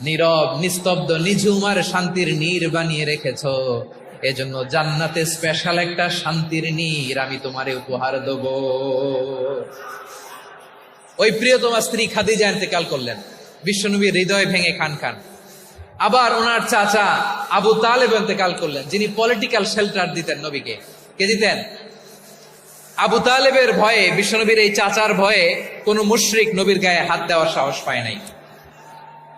নীরব, নিস্তব্ধ নিঝুম আর শান্তির নীর বানিয়ে রেখেছ। এজন্য জান্নাতে স্পেশাল একটা শান্তির নীর আমি তোমারে উপহার দেব। ওই প্রিয় তোমার স্ত্রী খাদিজা ইন্তেকাল করলেন। বিশ্বনবীর হৃদয় ভেঙে খান খান। আবার ওনার চাচা আবু তালেব ইন্তেকাল করলেন, যিনি পলিটিক্যাল শেল্টার দিতেন নবীকে। কে দিতেন? আবু তালেবের ভয়ে, বিশ্বনবীর এই চাচার ভয়ে কোনো মুশরিক নবীর গায়ে হাত দেওয়ার সাহস পায় নাই।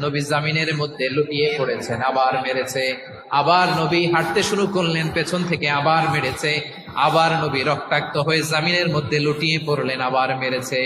নবী জামিনের মধ্যে লুকিয়ে পড়েছেন, আবার মেরেছে, আবার নবী হাঁটতে শুরু করলেন পেছন থেকে, আবার মেরেছে, আবার নবী রক্তাক্ত হয়ে জামিনের মধ্যে লুটিয়ে পড়লেন, আবার মেরেছে।